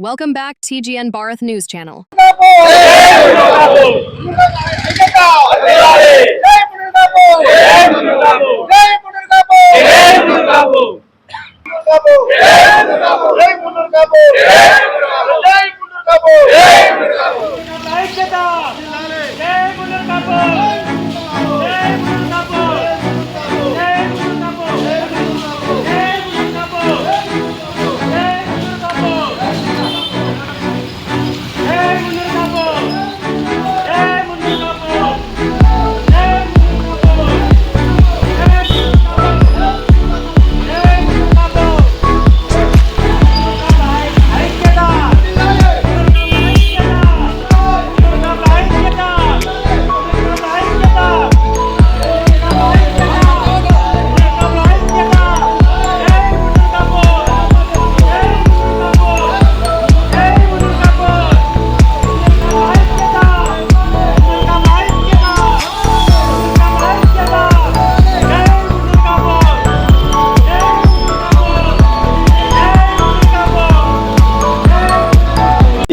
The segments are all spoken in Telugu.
Welcome back TGN Bharat News Channel. ఐక్యత జై మున్నర్ కాపు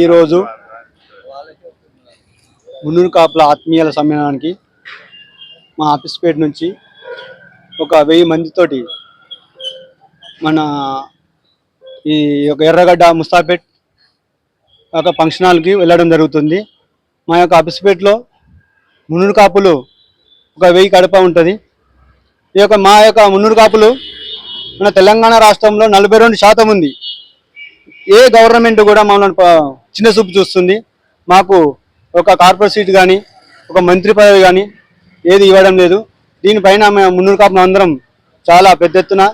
ఈరోజు మున్నూరు కాపుల ఆత్మీయుల సమ్మేళనానికి మా ఆఫీస్పేట నుంచి ఒక వెయ్యి మందితోటి మన ఈ యొక్క ఎర్రగడ్డ ముస్తాపేట్ ఒక ఫంక్షన్ హాల్కి వెళ్ళడం జరుగుతుంది. మా యొక్క ఆఫీస్పేటలో మున్నూరు కాపులు ఒక వెయ్యి కడప ఉంటుంది. ఈ యొక్క మా యొక్క మున్నూరు కాపులు మన తెలంగాణ రాష్ట్రంలో నలభై రెండు శాతం ఉంది. ఏ గవర్నమెంట్ కూడా మమ్మల్ని చిన్న చూపు చూస్తుంది. మాకు ఒక కార్పొరేట్ సీట్ కానీ ఒక మంత్రి పదవి కానీ ఏది ఇవ్వడం లేదు. దీనిపైన మేము మున్నూరు కాపు అందరం చాలా పెద్ద ఎత్తున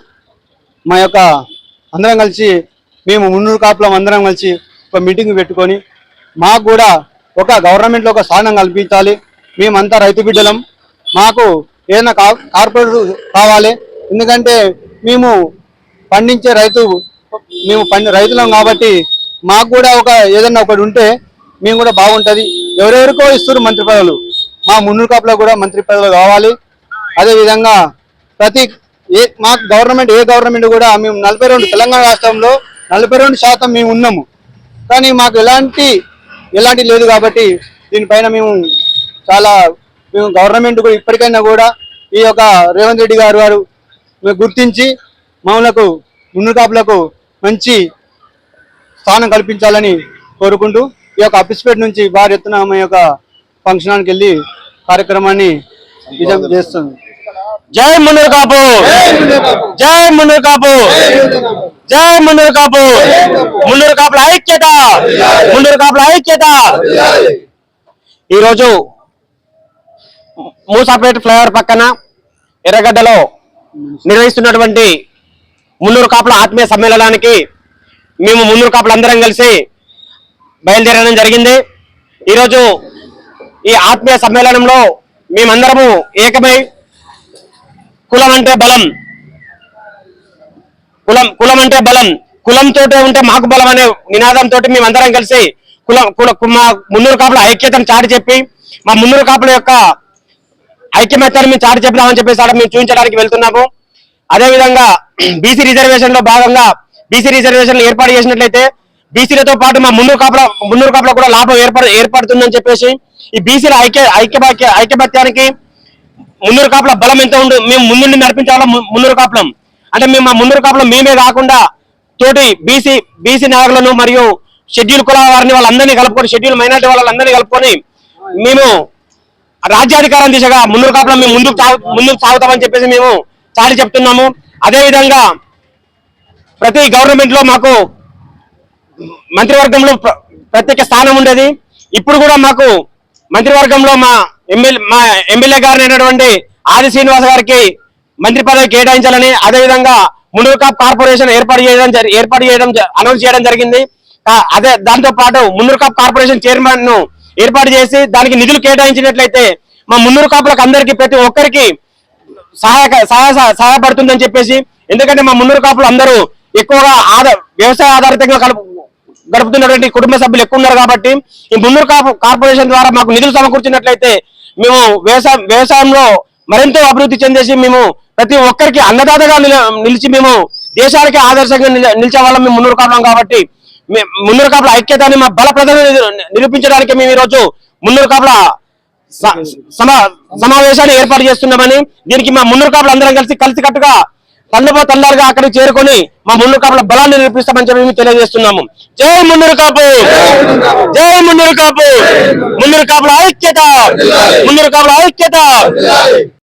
మా యొక్క అందరం కలిసి మేము మున్నూరు కాపులం అందరం కలిసి ఒక మీటింగ్ పెట్టుకొని మాకు కూడా ఒక గవర్నమెంట్లో ఒక స్థానం కల్పించాలి. మేమంతా రైతు బిడ్డలం. మాకు ఏదైనా కా- కార్పొరేట్ కావాలి. ఎందుకంటే మేము పండించే రైతు మేము పండి రైతులం కాబట్టి మాకు కూడా ఒక ఏదన్నా ఒకటి ఉంటే మేము కూడా బాగుంటుంది. ఎవరెవరికో ఇస్తారు మంత్రి పదవులు. మా మున్నూరు కాపులో కూడా మంత్రి పదవులు కావాలి. అదే విధంగా ప్రతి ఏ మాకు గవర్నమెంట్ ఏ గవర్నమెంట్ కూడా మేము నలభై రెండు తెలంగాణ రాష్ట్రంలో నలభై రెండు శాతం మేము ఉన్నాము. కానీ మాకు ఎలాంటి ఎలాంటి లేదు కాబట్టి దీనిపైన మేము చాలా మేము గవర్నమెంట్ కూడా ఇప్పటికైనా కూడా ఈ యొక్క రేవంత్ రెడ్డి గారు గారు మేము గుర్తించి మమ్మలకు మున్నూరు కాపులకు మంచి స్థానం కల్పించాలని కోరుకుంటూ ఈ యొక్క అప్పిస్పేట నుంచి భారీ ఎత్తున ఆమె యొక్క ఫంక్షనానికి వెళ్ళి కార్యక్రమాన్ని విజయం చేస్తుంది. జై మున్నూరు కాపు! జై మున్నూరు కాపు! జై మున్నూరు కాపు! మున్నూరు కాపుల ఐక్యత! మున్నూరు కాపుల ఐక్యత! ఈరోజు మూసాపేట ఫ్లైఓవర్ పక్కన ఎర్రగడ్డలో నిర్వహిస్తున్నటువంటి మున్నూరు కాపుల ఆత్మీయ సమ్మేళనానికి మేము మున్నూరు కాపులందరం కలిసి బయలుదేరడం జరిగింది. ఈరోజు ఈ ఆత్మీయ సమ్మేళనంలో మేమందరము ఏకమై కులం అంటే బలం కులం కులం అంటే బలం కులంతో ఉంటే మాకు బలం అనే నినాదంతో మేమందరం కలిసి కులం కుల మా మున్నూరు కాపుల ఐక్యతను చాటి చెప్పి మా మున్నూరు కాపుల యొక్క ఐక్యమత్యాన్ని మేము చాటి చెప్పినామని చెప్పేసి మేము చూపించడానికి వెళ్తున్నాము. అదేవిధంగా బీసీ రిజర్వేషన్లో భాగంగా బీసీ రిజర్వేషన్ ఏర్పాటు చేసినట్లయితే బీసీలతో పాటు మా మున్నూరు కాపుల మున్నూరు కాపుల కూడా లాభం ఏర్పడు ఏర్పడుతుందని చెప్పేసి ఈ బీసీల ఐక్య ఐక్యభాక్య ఐక్యభత్యానికి మున్నూరు కాపుల బలం ఎంత ఉండు మేము ముందుండి నడిపించాలా మున్నూరు కాపులం. అంటే మేము మా మున్నూరు కాపులం మేమే కాకుండా తోటి బీసీ బీసీ నాయకులను మరియు షెడ్యూల్ కులాల వారిని వాళ్ళందరినీ కలుపుకొని షెడ్యూల్ మైనార్టీ వాళ్ళందరినీ కలుపుకొని మేము రాజ్యాధికారం దిశగా మున్నూరు కాపులం మేము ముందుకు సాగు ముందుకు సాగుతామని చెప్పేసి మేము చాటి చెప్తున్నాము. అదేవిధంగా ప్రతి గవర్నమెంట్లో మాకు మంత్రివర్గంలో ప్ర- ప్రత్యేక స్థానం ఉండేది. ఇప్పుడు కూడా మాకు మంత్రివర్గంలో మా ఎమ్మెల్యే మా ఎమ్మెల్యే గారు అయినటువంటి ఆది శ్రీనివాస్ గారికి మంత్రి పదవి కేటాయించాలని అదేవిధంగా మున్నూరు కార్పొరేషన్ ఏర్పాటు చేయడం ఏర్పాటు చేయడం అనౌన్స్ చేయడం జరిగింది. అదే దాంతో పాటు మున్నూరు కార్పొరేషన్ చైర్మన్ను ఏర్పాటు చేసి దానికి నిధులు కేటాయించినట్లయితే మా మున్నూరు కాపులకు అందరికీ ప్రతి ఒక్కరికి సహాయక సహాయ సహాయపడుతుందని చెప్పేసి ఎందుకంటే మా మున్నూరు కాపులు అందరూ ఎక్కువగా ఆధార వ్యవసాయ ఆధారితంగా కలుపు గడుపుతున్నటువంటి కుటుంబ సభ్యులు ఎక్కువ ఉన్నారు కాబట్టి ఈ మున్నూరు కార్పొరేషన్ ద్వారా మాకు నిధులు సమకూర్చినట్లయితే మేము వ్యవసాయం వ్యవసాయంలో మరింత అభివృద్ధి చెందేసి మేము ప్రతి ఒక్కరికి అన్నదాతగా నిల- నిలిచి మేము దేశానికి ఆదర్శంగా నిల- నిలిచే వాళ్ళం మేము మున్నూరు కాపులం కాబట్టి మే- మున్నూరు కాపుల ఐక్యతని మా బల ప్రదర్శన నిరూపించడానికి మేము ఈరోజు రోజు మున్నూరు కాపుల స- సమా సమావేశాన్ని ఏర్పాటు చేస్తున్నామని దీనికి మా మున్నూరు కాపులు అందరం కలిసి కలిసి కట్టుగా తల్లిపో తల్లారుగా అక్కడికి చేరుకొని మా మున్నూరు కాపుల బలాన్ని నిరూపిస్తామని చెప్పి మేము తెలియజేస్తున్నాము. జై మున్నూరు కాపు! జై మున్నూరు కాపు! మున్నూరు కాపుల ఐక్యత! మున్నూరు కాపుల ఐక్యత!